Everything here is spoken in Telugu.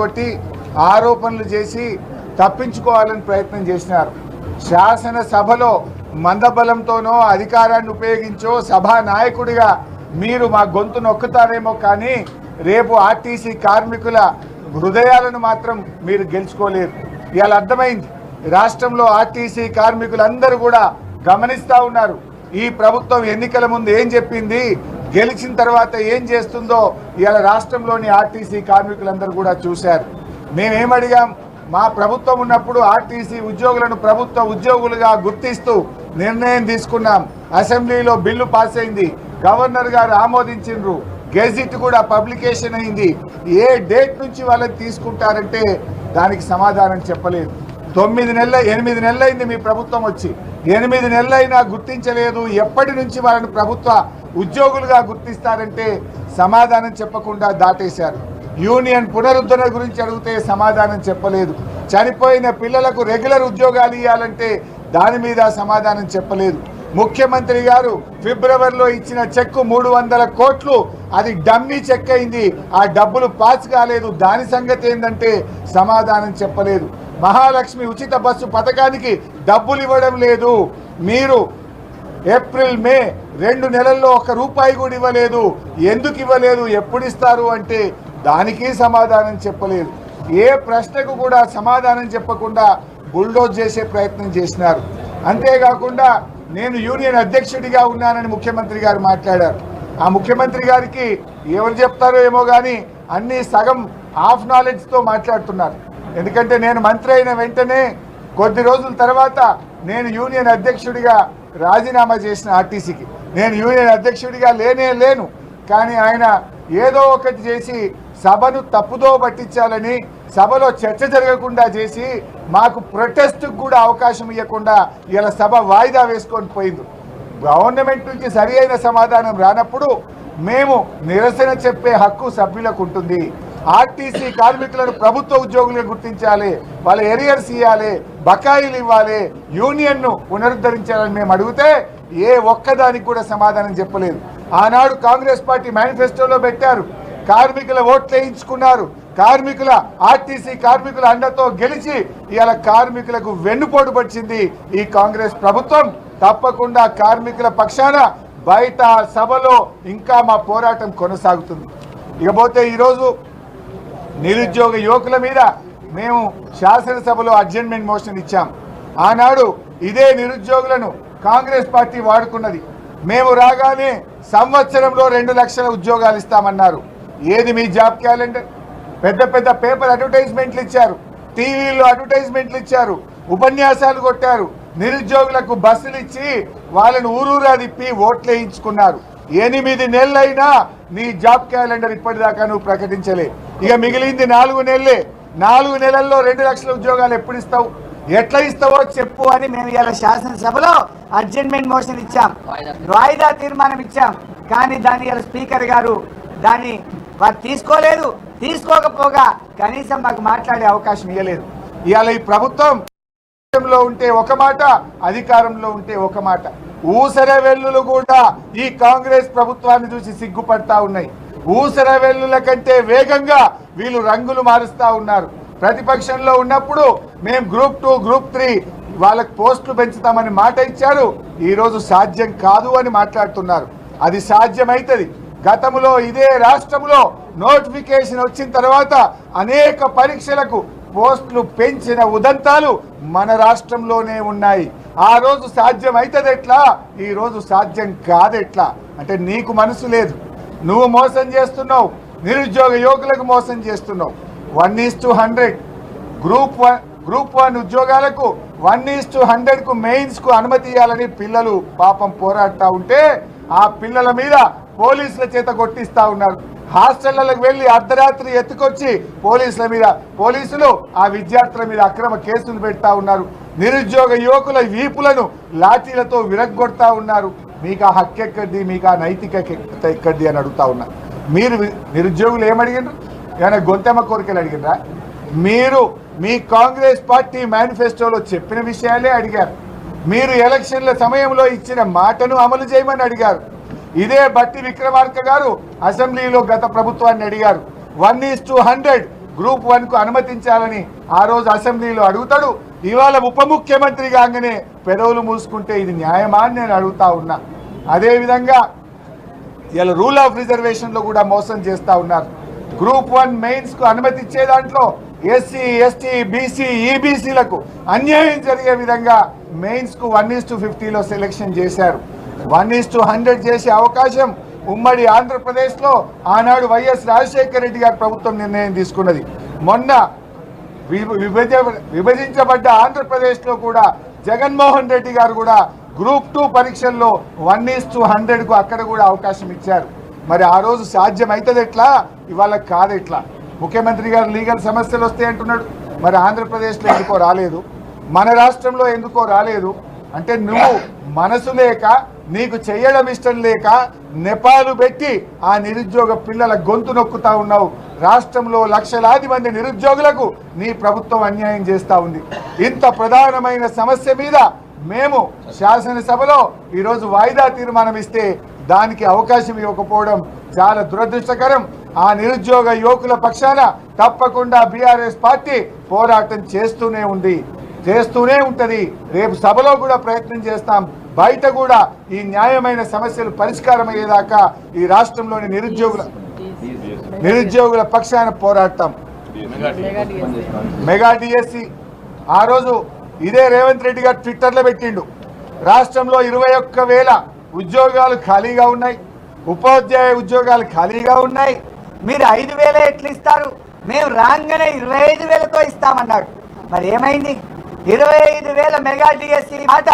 కొట్టి ఆరోపణలు చేసి తప్పించుకోవాలని ప్రయత్నం చేసినారు. శాసనసభలో మందబలంతోనో అధికారాన్ని ఉపయోగించో సభా నాయకుడిగా మీరు మా గొంతు నొక్కుతారేమో కానీ రేపు ఆర్టీసీ కార్మికుల హృదయాలను మాత్రం మీరు గెలుచుకోలేరు. ఇవాళ అర్థమైంది. రాష్ట్రంలో ఆర్టీసీ కార్మికులందరూ కూడా గమనిస్తూ ఉన్నారు. ఈ ప్రభుత్వం ఎన్నికల ముందు ఏం చెప్పింది? గెలిచిన తర్వాత ఏం చేస్తుందో ఇవాళ రాష్ట్రంలోని ఆర్టీసీ కార్మికులందరూ కూడా చూశారు. మేమేమడిగాం మా ప్రభుత్వం ఉన్నప్పుడు ఆర్టీసీ ఉద్యోగులను ప్రభుత్వ ఉద్యోగులుగా గుర్తిస్తూ నిర్ణయం తీసుకున్నాం. అసెంబ్లీలో బిల్లు పాస్ అయింది. గవర్నర్ గారు ఆమోదించిండ్రు. గెజిట్ కూడా పబ్లికేషన్ అయింది. ఏ డేట్ నుంచి వాళ్ళని తీసుకుంటారంటే దానికి సమాధానం చెప్పలేదు. తొమ్మిది నెలల ఎనిమిది నెలలైంది మీ ప్రభుత్వం వచ్చి. ఎనిమిది నెలలైనా గుర్తించలేదు. ఎప్పటి నుంచి వాళ్ళని ప్రభుత్వ ఉద్యోగులుగా గుర్తిస్తారంటే సమాధానం చెప్పకుండా దాటేశారు. యూనియన్ పునరుద్ధరణ గురించి అడిగితే సమాధానం చెప్పలేదు. చనిపోయిన పిల్లలకు రెగ్యులర్ ఉద్యోగాలు ఇవ్వాలంటే దాని మీద సమాధానం చెప్పలేదు. ముఖ్యమంత్రి గారు ఫిబ్రవరిలో ఇచ్చిన చెక్కు మూడు వందల కోట్లు అది డమ్మీ చెక్ అయింది. ఆ డబ్బులు పాస్ కాలేదు. దాని సంగతి ఏంటంటే సమాధానం చెప్పలేదు. మహాలక్ష్మి ఉచిత బస్సు పథకానికి డబ్బులు ఇవ్వడం లేదు. మీరు ఏప్రిల్ మే రెండు నెలల్లో ఒక రూపాయి కూడా ఇవ్వలేదు. ఎందుకు ఇవ్వలేదు? ఎప్పుడు ఇస్తారు అంటే దానికి సమాధానం చెప్పలేదు. ఏ ప్రశ్నకు కూడా సమాధానం చెప్పకుండా బుల్డోజ్ చేసే ప్రయత్నం చేసినారు. అంతేకాకుండా నేను యూనియన్ అధ్యక్షుడిగా ఉన్నానని ముఖ్యమంత్రి గారు మాట్లాడారు. ఆ ముఖ్యమంత్రి గారికి ఎవరు చెప్తారో ఏమో కానీ అన్ని సగం హాఫ్ నాలెడ్జ్తో మాట్లాడుతున్నారు. ఎందుకంటే నేను మంత్రి అయిన వెంటనే కొద్ది రోజుల తర్వాత నేను యూనియన్ అధ్యక్షుడిగా రాజీనామా చేసిన ఆర్టీసీకి. నేను యూనియన్ అధ్యక్షుడిగా లేనే లేను. కానీ ఆయన ఏదో ఒకటి చేసి సభను తప్పుదో పట్టించాలని సభలో చర్చ జరగకుండా చేసి మాకు ప్రొటెస్ట్కి కూడా అవకాశం ఇవ్వకుండా ఇలా సభ వాయిదా వేసుకొని పోయింది గవర్నమెంట్ నుంచి సరి సమాధానం రానప్పుడు మేము నిరసన చెప్పే హక్కు సభ్యులకు ఉంటుంది. ఆర్టీసీ కార్మికులను ప్రభుత్వ ఉద్యోగులుగా గుర్తించాలి వాళ్ళ ఎరియర్స్ ఇవ్వాలి బకాయిలు ఇవ్వాలి యూనియన్ను పునరుద్ధరించాలని మేము అడిగితే ఏ ఒక్కదానికి కూడా సమాధానం చెప్పలేదు. ఆనాడు కాంగ్రెస్ పార్టీ మేనిఫెస్టోలో పెట్టారు. కార్మికుల ఓట్లు వేయించుకున్నారు. కార్మికుల ఆర్టీసీ కార్మికుల అండతో గెలిచి ఇవాళ కార్మికులకు వెన్నుపోటు పడిచింది ఈ కాంగ్రెస్ ప్రభుత్వం. తప్పకుండా కార్మికుల పక్షాన బయట సభలో ఇంకా మా పోరాటం కొనసాగుతుంది. ఇకపోతే ఈరోజు నిరుద్యోగ యువకుల మీద మేము శాసనసభలో అడ్జర్మెంట్ మోషన్ ఇచ్చాం. ఆనాడు ఇదే నిరుద్యోగులను కాంగ్రెస్ పార్టీ వాడుకున్నది. మేము రాగానే సంవత్సరంలో రెండు లక్షల ఉద్యోగాలు ఇస్తామన్నారు. ఏది మీ జాబ్ క్యాలెండర్? పెద్ద పెద్ద పేపర్ అడ్వర్టైజ్మెంట్లు ఇచ్చారు. టీవీలో అడ్వర్టైజ్మెంట్లు ఇచ్చారు. ఉపన్యాసాలు కొట్టారు. నిరుద్యోగులకు బస్సులు ఇచ్చి వాళ్ళని ఊరూరా తిప్పి ఓట్లు వేయించుకున్నారు. ఎనిమిది నెలలైనా నీ జాబ్ క్యాలెండర్ ఇప్పటిదాకా నువ్వు ప్రకటించలే. ఇక మిగిలింది నాలుగు నెలలే. నాలుగు నెలల్లో రెండు లక్షల ఉద్యోగాలు ఎప్పుడు ఇస్తావు? ఎట్లా ఇస్తావో చెప్పు అని మేము ఇలా శాసనసభలో అర్జెంట్మెంట్ మోషన్ ఇచ్చాం. వాయిదా తీర్మానం ఇచ్చాం. కానీ దాన్ని ఇలా స్పీకర్ గారు దాన్ని వారు తీసుకోలేదు. తీసుకోకపోగా కనీసం మాకు మాట్లాడే అవకాశం ఇవ్వలేదు. ఇవాళ ఈ ప్రభుత్వం లో ఉంటే ఒక మాట అధికారంలో ఉంటే ఒక మాట. ఊసర వెల్లులు కూడా ఈ కాంగ్రెస్ ప్రభుత్వాన్ని చూసి సిగ్గుపడతా ఉన్నాయి. ఊసర వెల్లుల కంటే వేగంగా వీళ్ళు రంగులు మారుస్తా ఉన్నారు. ప్రతిపక్షంలో ఉన్నప్పుడు మేము గ్రూప్ టూ గ్రూప్ త్రీ వాళ్ళకు పోస్టులు పెంచుతామని మాట ఇచ్చారు. ఈరోజు సాధ్యం కాదు అని మాట్లాడుతున్నారు. అది సాధ్యమైతది. గతంలో ఇదే రాష్ట్రంలో నోటిఫికేషన్ వచ్చిన తర్వాత అనేక పరీక్షలకు పోస్టులు పెంచిన ఉదంతాలు మన రాష్ట్రంలోనే ఉన్నాయి. ఆ రోజు సాధ్యం అవుతుంది ఎట్లా ఈరోజు సాధ్యం కాదెట్లా అంటే నీకు మనసు లేదు. నువ్వు మోసం చేస్తున్నావు. నిరుద్యోగ యువకులకు మోసం చేస్తున్నావు. One is to hundred group one group one ఉద్యోగాలకు వన్ ఈస్ టు హండ్రెడ్కు మెయిన్స్కు అనుమతి ఇవ్వాలని పిల్లలు పాపం పోరాడుతూ ఉంటే ఆ పిల్లల మీద పోలీసుల చేత కొట్టిస్తూ ఉన్నారు. హాస్టళ్ళకు వెళ్ళి అర్ధరాత్రి ఎత్తుకొచ్చి పోలీసుల మీద పోలీసులు ఆ విద్యార్థుల మీద అక్రమ కేసులు పెడతా ఉన్నారు. నిరుద్యోగ యువకుల వీపులను లాఠీలతో విరగ్గొడతా ఉన్నారు. మీకు ఆ హక్కు ఎక్కడిది? మీకు ఆ నైతిక ఎక్కడిది? అని అడుగుతా ఉన్నారు మీరు నిరుద్యోగులు ఏమడిగినారు ఏమైనా గొంతెమ్మ కోరికలు అడిగినరా మీరు మీ కాంగ్రెస్ పార్టీ మేనిఫెస్టోలో చెప్పిన విషయాలే అడిగారు. మీరు ఎలక్షన్ల సమయంలో ఇచ్చిన మాటను అమలు చేయమని అడిగారు. ఇదే బట్టి విక్రమార్క గారు అసెంబ్లీలో గత ప్రభుత్వాన్ని అడిగారు. One is to hundred group వన్కు అనుమతించాలని ఆ రోజు అసెంబ్లీలో అడుగుతాడు. ఇవాళ ఉప ముఖ్యమంత్రి కాగానే పెదవులు మూసుకుంటే ఇది న్యాయమా అని నేను అడుగుతా ఉన్నా. అదేవిధంగా ఇలా రూల్ ఆఫ్ రిజర్వేషన్లో కూడా మోసం చేస్తూ ఉన్నారు. గ్రూప్ వన్ మెయిన్స్కు అనుమతి ఇచ్చే దాంట్లో ఎస్సీ ఎస్టీ బీసీ ఈబీసీలకు అన్యాయం జరిగే విధంగా మెయిన్స్కు వన్ ఈస్ టు ఫిఫ్టీలో సెలెక్షన్ చేశారు. వన్ ఈస్ టు హండ్రెడ్ చేసే అవకాశం ఉమ్మడి ఆంధ్రప్రదేశ్లో ఆనాడు వైఎస్ రాజశేఖర రెడ్డి గారి ప్రభుత్వం నిర్ణయం తీసుకున్నది. మొన్న విభజ విభజించబడ్డ ఆంధ్రప్రదేశ్లో కూడా జగన్మోహన్ రెడ్డి గారు కూడా గ్రూప్ టూ పరీక్షల్లో వన్ ఈస్ టు హండ్రెడ్కు అక్కడ కూడా అవకాశం ఇచ్చారు. మరి ఆ రోజు సాధ్యమవుతుంది ఎట్లా? ఇవాళ కాదు ఎట్లా? ముఖ్యమంత్రి గారు లీగల్ సమస్యలు వస్తాయి అంటున్నాడు. మరి ఆంధ్రప్రదేశ్లో ఎందుకో రాలేదు? మన రాష్ట్రంలో ఎందుకో రాలేదు? అంటే నువ్వు మనసు లేక నీకు చేయడం ఇష్టం లేక నెపాలు పెట్టి ఆ నిరుద్యోగ పిల్లల గొంతు నొక్కుతా ఉన్నావు. రాష్ట్రంలో లక్షలాది మంది నిరుద్యోగులకు నీ ప్రభుత్వం అన్యాయం చేస్తా ఉంది. ఇంత ప్రధానమైన సమస్య మీద మేము శాసనసభలో ఈరోజు వాయిదా తీర్మానం ఇస్తే దానికి అవకాశం ఇవ్వకపోవడం చాలా దురదృష్టకరం. ఆ నిరుద్యోగ యువకుల పక్షాన తప్పకుండా బీఆర్ఎస్ పార్టీ పోరాటం చేస్తూనే ఉంది. చేస్తూనే ఉంటది. రేపు సభలో కూడా ప్రయత్నం చేస్తాం. బయట కూడా ఈ న్యాయమైన సమస్యలు పరిష్కారం అయ్యేదాకా ఈ రాష్ట్రంలోని నిరుద్యోగుల నిరుద్యోగుల పక్షాన పోరాటం. Mega DSC. ఆ రోజు ఇదే రేవంత్ రెడ్డి గారు ట్విట్టర్లో పెట్టిండు. రాష్ట్రంలో ఇరవై ఒక్క వేల ఉద్యోగాలు ఖాళీగా ఉన్నాయి. ఉపాధ్యాయ ఉద్యోగాలు ఖాళీగా ఉన్నాయి. మీరు ఐదు వేల ఎట్లు ఇస్తారు? మేము రాగానే ఇరవై ఐదు వేలతో ఇస్తామన్నాడు మరి ఏమైంది? ఇరవై ఐదు వేల మెగా డిఎస్సి మాట